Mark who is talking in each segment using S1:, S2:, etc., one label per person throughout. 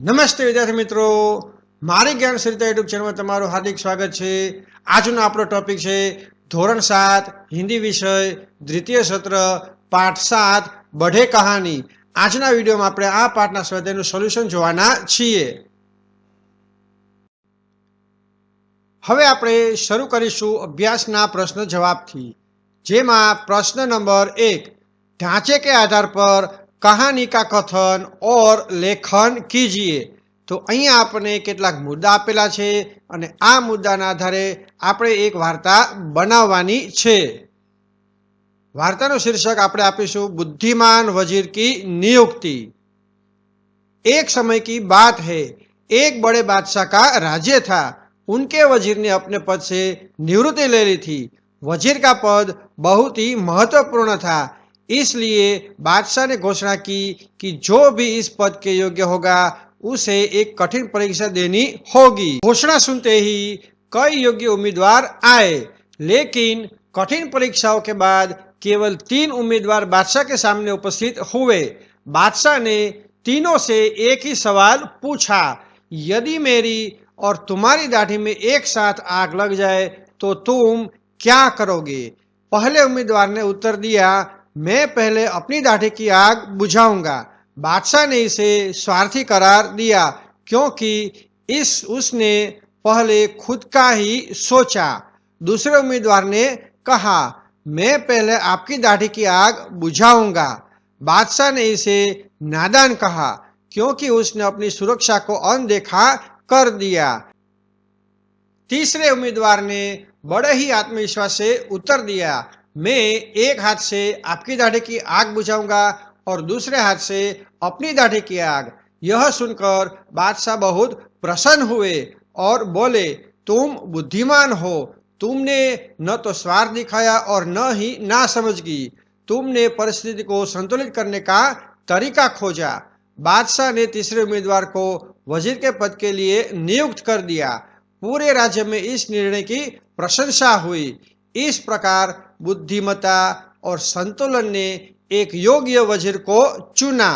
S1: નમસ્તે વિદ્યાર્થી મિત્રો. મારી જ્ઞાન સરિતા યુટ્યુબ ચેનલમાં તમારું હાર્દિક સ્વાગત છે. આજનો આપણો ટોપિક છે ધોરણ સાત, હિન્દી વિષય, દ્વિતીય સત્ર, પાઠ સાત, બઢે કહાની. આજના વિડીયોમાં આપણે આ પાઠના સ્વાધ્યાયનું સોલ્યુશન જોવાના છીએ. હવે આપણે શરૂ કરીશું અભ્યાસના પ્રશ્ન જવાબથી, જેમાં પ્રશ્ન નંબર એક, ઢાંચે કે આધાર પર कहानी का कथन और લેખન કીજીએ તો અહીંયા આપણને કેટલાક મુદ્દા આપેલા છે અને આ મુદ્દાના આધારે આપણે એક વાર્તા બનાવવાની છે વાર્તાનું શીર્ષક આપણે આપીશું બુદ્ધિમાન વજીર કી નિયુક્તિ एक समय की बात है एक बड़े बादशाह का राज्य था उनके वजीर ने अपने पद से निवृत्ति ले ली थी वजीर का पद बहुत ही महत्वपूर्ण था इसलिए बादशाह ने घोषणा की कि जो भी इस पद के योग्य होगा, उसे एक कठिन परीक्षा देनी होगी। घोषणा सुनते ही कई योग्य उम्मीदवार आए, लेकिन कठिन परीक्षाओं के बाद केवल तीन उम्मीदवार बादशाह के सामने उपस्थित हुए। बादशाह ने तीनों से एक ही सवाल पूछा, यदि मेरी और तुम्हारी दाढ़ी में एक साथ आग लग जाए तो तुम क्या करोगे? पहले उम्मीदवार ने उत्तर दिया मैं पहले अपनी दाढ़ी की आग बुझाऊँगा। बादशाह ने इसे स्वार्थी करार दिया, क्योंकि इस उसने पहले खुद का ही सोचा। दूसरे उम्मीदवार ने कहा, मैं पहले आपकी दाढ़ी की आग बुझाऊँगा। बादशाह ने इसे नादान कहा, क्योंकि उसने अपनी सुरक्षा को अनदेखा कर दिया। तीसरे उम्मीदवार ने बड़े ही आत्मविश्वास से उत्तर दिया मैं एक हाथ से आपकी दाढ़ी की आग बुझाऊँगा और दूसरे हाथ से अपनी दाढ़ी की आग। यह सुनकर बादशाह बहुत प्रसन्न हुए और बोले, तुम बुद्धिमान हो। तुमने न तो स्वार्थ दिखाया और न ही ना समझ की। तुमने परिस्थिति को संतुलित करने का तरीका खोजा। बादशाह ने तीसरे उम्मीदवार को वज़ीर के पद के लिए नियुक्त कर दिया। पूरे राज्य में इस निर्णय की प्रशंसा हुई। इस प्रकार बुद्धिमता और संतुलन ने एक योग्य वजीर को चुना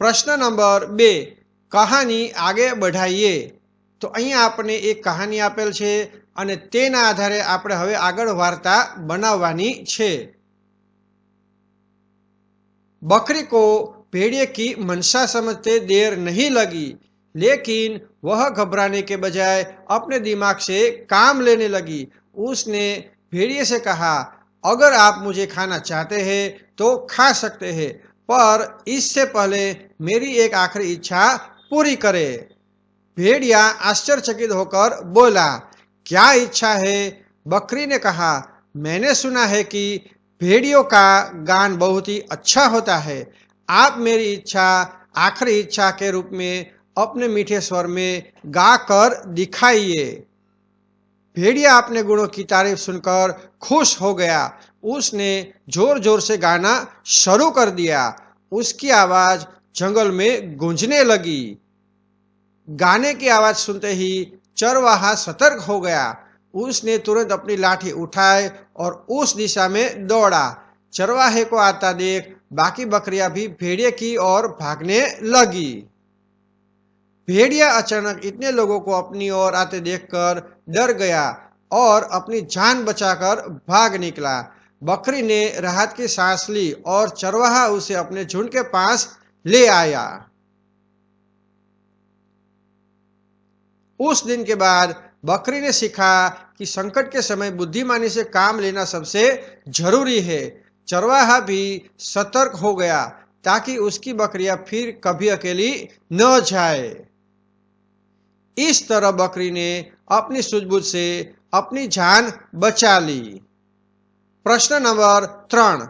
S1: પ્રશ્ન નંબર બે કહાની આગે બઢાઈએ તો અહીંયા આપણને એક કહાની આપેલ છે અને તેના આધારે આપણે હવે આગળ વાર્તા બનાવવાની છે बकरी को भेड़िए की मनसा समझते देर नहीं लगी लेकिन वह घबराने के बजाय अपने दिमाग से काम लेने लगी उसने भेड़िए से कहा, अगर आप मुझे खाना चाहते हैं तो खा सकते हैं, पर इससे पहले मेरी एक आखिरी इच्छा पूरी करे। भेड़िया आश्चर्यचकित होकर बोला, क्या इच्छा है? बकरी ने कहा, मैंने सुना है कि भेड़ियों का गान बहुत ही अच्छा होता है। आप मेरी इच्छा, आखिरी इच्छा के रूप में अपने मीठे स्वर में गा कर दिखाइए। भेड़िया अपने गुणों की तारीफ़ सुनकर खुश हो गया। उसने ज़ोर ज़ोर से गाना शुरू कर दिया। उसकी आवाज़ जंगल में गूंजने लगी। गाने की आवाज़ सुनते ही चरवाहा सतर्क हो गया। उसने तुरंत अपनी लाठी उठाए और उस दिशा में दौड़ा। चरवाहे को आता देख बाकी बकरियाँ भी भेड़िए की ओर भागने लगी। भेड़िया अचानक इतने लोगों को अपनी ओर आते देखकर डर गया और अपनी जान बचाकर भाग निकला। बकरी ने राहत की सांस ली और चरवाहा उसे अपने झुंड के पास ले आया। उस दिन के बाद बकरी ने सीखा कि संकट के समय बुद्धिमानी से काम लेना सबसे ज़रूरी है। चरवाहा भी सतर्क हो गया ताकि उसकी बकरियाँ फिर कभी अकेली न जाए। इस तरह बकरी ने अपनी सूझबूझ से अपनी जान बचा ली। प्रश्न नंबर त्रण,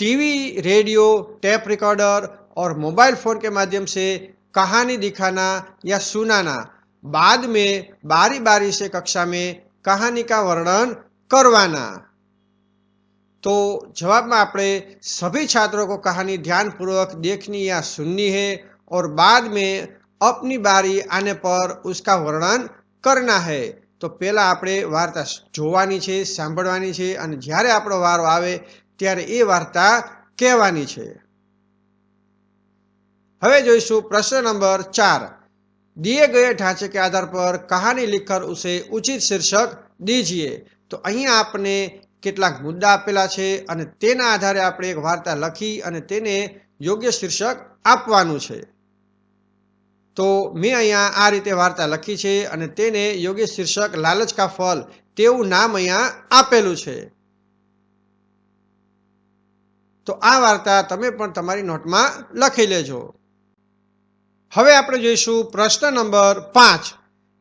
S1: टीवी, रेडियो, टेप रिकॉर्डर और मोबाइल फ़ोन के माध्यम से कहानी दिखाना या सुनाना, बाद में बारी बारी से कक्षा में कहानी का वर्णन करवाना। तो जवाब में आपने सभी छात्रों को कहानी ध्यानपूर्वक देखनी या सुननी है और बाद में अपनी बारी आने पर उसका વર્ણન करना है તો પહેલાં આપણે વાર્તા જોવાની છે સાંભળવાની છે અને જ્યારે આપણો વારો આવે ત્યારે એ વાર્તા કહેવાની છે હવે જોઈશું પ્રશ્ન નંબર ચાર दिए गए ढांचे के आधार पर कहानी लिखकर उसे उचित शीर्षक दीजिए તો અહીંયા આપણે કેટલાક મુદ્દા આપેલા છે અને તેના આધારે આપણે એક વાર્તા લખી અને તેને યોગ્ય શીર્ષક આપવાનું છે તો મેં અહીંયા આ રીતે વાર્તા લખી છે અને તેને યોગ્ય શીર્ષક લાલચ કા ફલ તેવું નામ અહીંયા આપેલું છે. તો આ વાર્તા તમે પણ તમારી નોટમાં લખી લેજો. હવે આપણે જોઈશું પ્રશ્ન નંબર પાંચ.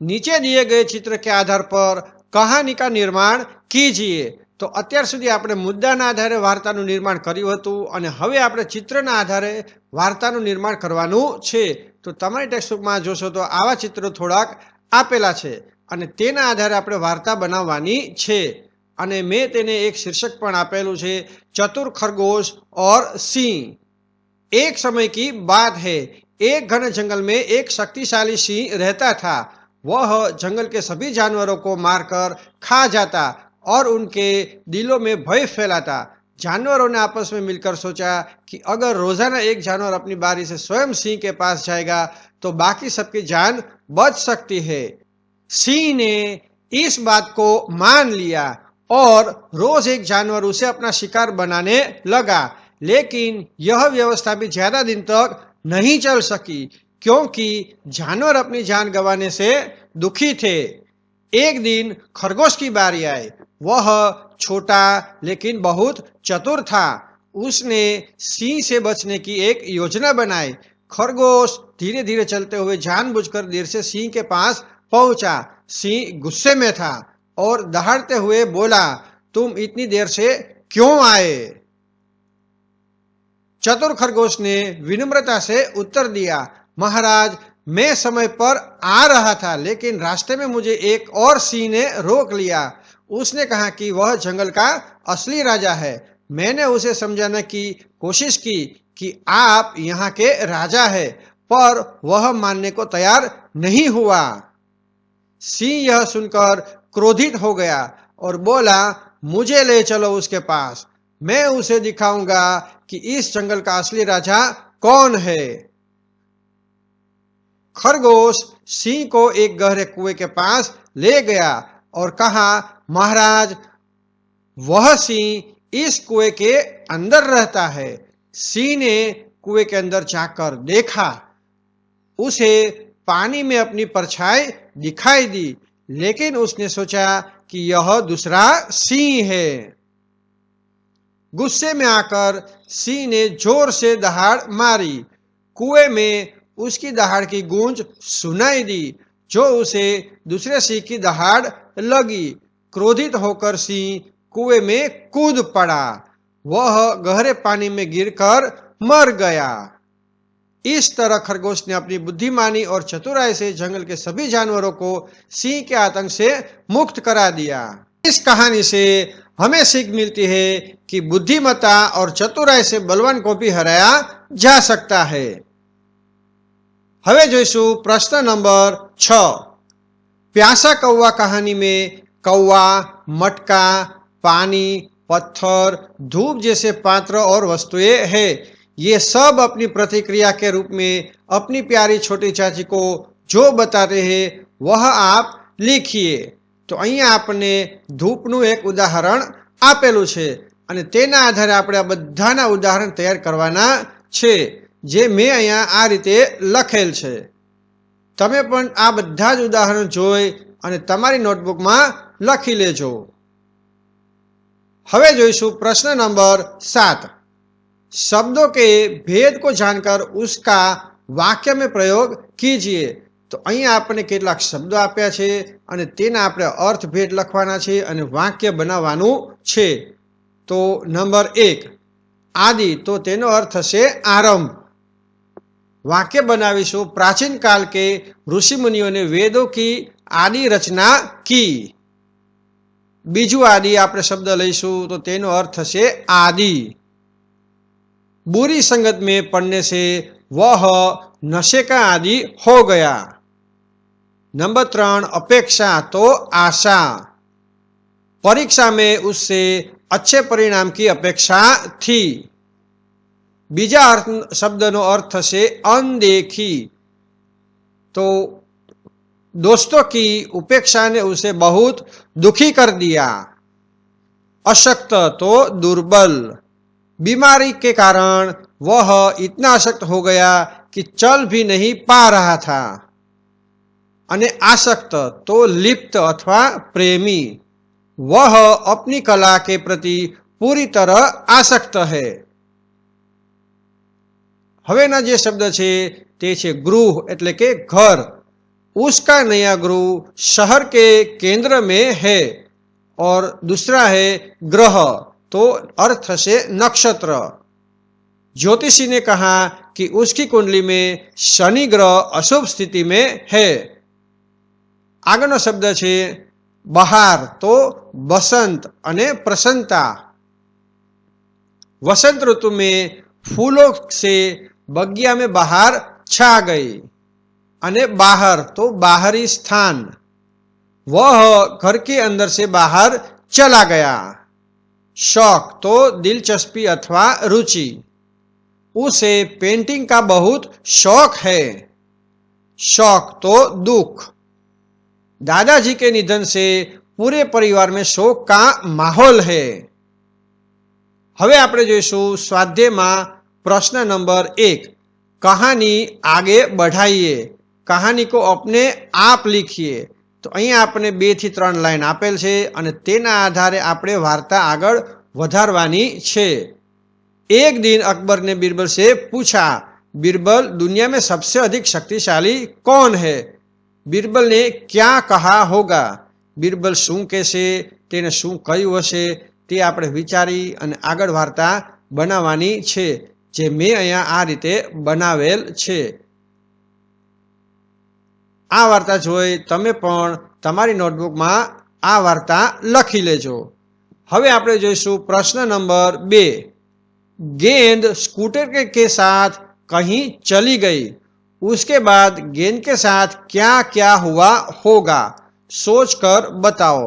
S1: નીચે દિએ ગયે ચિત્ર કે આધાર પર કહાની કા નિર્માણ કીજીએ. તો અત્યાર સુધી આપણે મુદ્દાના આધારે વાર્તાનું નિર્માણ કર્યું હતું અને હવે આપણે ચિત્રના આધારે વાર્તાનું નિર્માણ કરવાનું છે તો તમારી ટેક્સ્ટબુકમાં જોશો તો આવા ચિત્રો થોડાક આપેલા છે અને તેના આધારે આપણે વાર્તા બનાવવાની છે અને મેં તેને એક શીર્ષક પણ આપેલું છે ચતુર ખરગોશ और સિંહ एक समय की बात है एक घने जंगल में एक शक्तिशाली सिंह रहता था वह जंगल के सभी जानवरों को मारकर खा जाता और उनके दिलों में भय फैलाता। जानवरों ने आपस में मिलकर सोचा कि अगर रोज़ाना एक जानवर अपनी बारी से स्वयं सिंह के पास जाएगा तो बाकी सबकी जान बच सकती है। सिंह ने इस बात को मान लिया और रोज एक जानवर उसे अपना शिकार बनाने लगा, लेकिन यह व्यवस्था भी ज़्यादा दिन तक नहीं चल सकी, क्योंकि जानवर अपनी जान गंवाने से दुखी थे। एक दिन खरगोश की बारी आई। वह छोटा लेकिन बहुत चतुर था। उसने सिंह से बचने की एक योजना बनाई। खरगोश धीरे धीरे चलते हुए जानबूझकर देर से सिंह के पास पहुँचा। सिंह गुस्से में था और दहाड़ते हुए बोला, तुम इतनी देर से क्यों आए? चतुर खरगोश ने विनम्रता से उत्तर दिया, महाराज मैं समय पर आ रहा था, लेकिन रास्ते में मुझे एक और सिंह ने रोक लिया। उसने कहा कि वह जंगल का असली राजा है। मैंने उसे समझाने की कोशिश की कि आप यहाँ के राजा है, पर वह मानने को तैयार नहीं हुआ। सिंह यह सुनकर क्रोधित हो गया और बोला, मुझे ले चलो उसके पास। मैं उसे दिखाऊँगा कि इस जंगल का असली राजा कौन है? खरगोश सिंह को एक गहरे कुएँ के पास ले गया और कहा, महाराज, वह सिंह इस कुएँ के अंदर रहता है। सिंह ने कुएँ के अंदर जाकर देखा। उसे पानी में अपनी परछाई दिखाई दी, लेकिन उसने सोचा कि यह दूसरा सिंह है। गुस्से में आकर सिंह ने ज़ोर से दहाड़ मारी। कुएँ में उसकी दहाड़ की गूंज सुनाई दी, जो उसे दूसरे सिंह की दहाड़ लगी। क्रोधित होकर सिंह कुएँ में कूद पड़ा। वह गहरे पानी में गिरकर मर गया। इस तरह खरगोश ने अपनी बुद्धिमानी और चतुराई से जंगल के सभी जानवरों को सिंह के आतंक से मुक्त करा दिया। इस कहानी से हमें सीख मिलती है कि बुद्धिमता और चतुराई से बलवान को भी हराया जा सकता है। હવે જોઈશું પ્રશ્ન નંબર છ प्यासा कौवा कहानी में कौवा मटका पानी पत्थर धूप जैसे पात्र और वस्तुएं हैं ये सब अपनी प्रतिक्रिया के रूप में अपनी प्यारी छोटी चाची को जो बताते हैं वह आप लिखिए તો અહીંયા આપણને ધૂપનું એક ઉદાહરણ આપેલું છે અને તેના આધારે આપણે આ બધાના ઉદાહરણ તૈયાર કરવાના છે જે મેં અહીંયા આ રીતે લખેલ છે. તમે પણ આ બધા જ ઉદાહરણ જોઈ અને તમારી નોટબુકમાં લખી લેજો. હવે જોઈશું પ્રશ્ન નંબર સાત. શબ્દો કે ભેદ કો જાણકાર ઉસકા વાક્ય મેં પ્રયોગ કીજીએ. તો અહીંયા આપણે કેટલાક શબ્દો આપ્યા છે અને તેના આપણે અર્થ ભેદ લખવાના છે અને વાક્ય બનાવવાનું છે. તો નંબર એક. આદિ, તો તેનો અર્થ થશે આરંભ. वाक्य बनावीशु प्राचीन काल के ऋषि मुनियों ने वेदों की आदि रचना की बीजू आदि આપણે શબ્દ લઈશું તો તેનો અર્થ થશે આદિ बुरी संगत में पढ़ने से वह नशे का आदि हो गया नंबर त्रण अपेक्षा तो आशा परीक्षा में उससे अच्छे परिणाम की अपेक्षा थी બીજા અર્થ શબ્દનો અર્થ થશે અનદેખી तो दोस्तों की उपेक्षा ने उसे बहुत दुखी कर दिया अशक्त तो दुर्बल बीमारी के कारण वह इतना अशक्त हो गया कि चल भी नहीं पा रहा था અને આસક્ત તો લિપ્ત અથવા પ્રેમી वह अपनी कला के प्रति पूरी तरह आसक्त है હવેના જે શબ્દ છે તે છે ગૃહ એટલે કે ઘર उसका नया गृह शहर के केंद्र में है और दूसरा है ग्रह तो अर्थ से नक्षत्र ज्योतिषी ने कहा कि उसकी कुंडली में शनि ग्रह अशुभ स्थिति में है આગળનો શબ્દ છે બહાર તો બસંત અને પ્રસન્નતા वसंत ऋतु में फूलों से बगिया में बाहर छा गई अने बाहर तो बाहरी स्थान वह घर के अंदर से बाहर चला गया शौक तो दिलचस्पी अथवा रुचि उसे पेंटिंग का बहुत शौक है शौक तो दुख दादाजी के निधन से पूरे परिवार में शोक का माहौल है હવે આપણે જોઈશું સ્વાધ્યાયમાં પ્રશ્ન નંબર એક કહાની આગે બઢાઈએ કહાની કો અપને આપ લીખીએ તો અહીંયા આપણે બે થી ત્રણ લાઈન આપેલ છે અને તેના આધારે આપણે વાર્તા આગળ વધારવાની છે एक दिन अकबर ने बीरबल से पूछा बीरबल दुनिया में सबसे अधिक शक्तिशाली कौन है बीरबल ने क्या कहा होगा बीरबल શું કહેશે તેને શું કહ્યું હશે તે આપણે વિચારી અને આગળ વાર્તા બનાવવાની છે જે મેં અહીંયા આ રીતે બનાવેલ છે આ વાર્તા જોઈ તમે પણ તમારી નોટબુકમાં આ વાર્તા લખી લેજો હવે આપણે જોઈશું પ્રશ્ન નંબર બે गेंद स्कूटर के, के साथ कहीं चली गई उसके बाद गेंद के साथ क्या क्या हुआ होगा सोच कर बताओ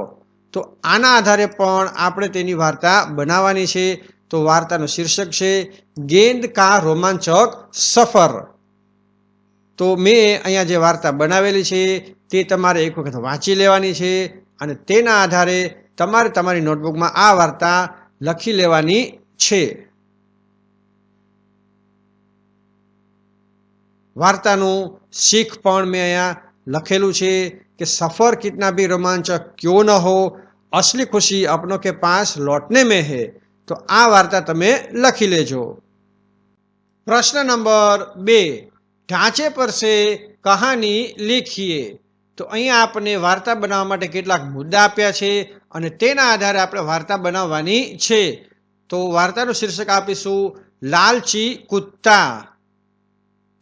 S1: તો આના આધારે પણ આપણે તેની વાર્તા બનાવવાની છે તો વાર્તાનું શીર્ષક છે, ગેંદ કા રોમાંચક સફર. તો મેં અહીંયા જે વાર્તા બનાવેલી છે, તે તમારે એક વખત વાંચી લેવાની છે અને તેના આધારે તમારે તમારી નોટબુકમાં આ વાર્તા લખી લેવાની છે. વાર્તાનું શીખ પણ મેં અહીંયા લખેલું છે કે, સફર કિતના બી રોમાંચક ક્યો ન હો? અસલી ખુશી અપનો કે પાંચ લોટને મેં હે. તો આ વાર્તા તમે લખી લેજો પ્રશ્ન નંબર બે ઢાંચે પર સે કહાની લીખીએ તો અહીંયા આપણે વાર્તા બનાવવા માટે કેટલાક મુદ્દા આપ્યા છે અને તેના આધારે આપણે વાર્તા બનાવવાની છે તો વાર્તાનું શીર્ષક આપીશું લાલચી कुत्ता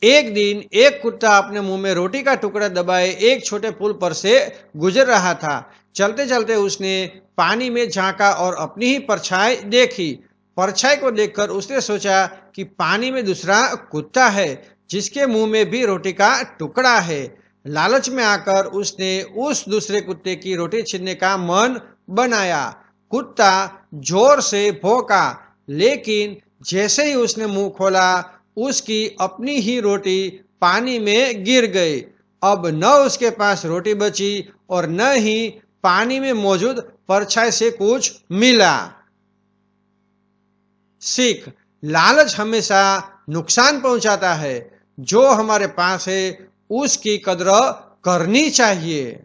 S1: एक दिन एक कुत्ता अपने मुंह में रोटी का टुकड़ा दबाए एक छोटे पुल पर से गुजर रहा था चलते चलते उसने पानी में झांका और अपनी ही परछाई देखी। परछाई को देखकर उसने सोचा कि पानी में दूसरा कुत्ता है, जिसके मुँह में भी रोटी का टुकड़ा है। लालच में आकर उसने उस दूसरे कुत्ते की रोटी छीनने का मन बनाया। कुत्ता ज़ोर से भौंका, लेकिन जैसे ही उसने मुँह खोला, उसकी अपनी ही रोटी पानी में गिर गई। अब न उसके पास रोटी बची और न ही पानी में मौजूद परछाई से कुछ मिला। सीख, लालच हमेशा नुकसान पहुंचाता है। जो हमारे पास है, उसकी कदर करनी चाहिए।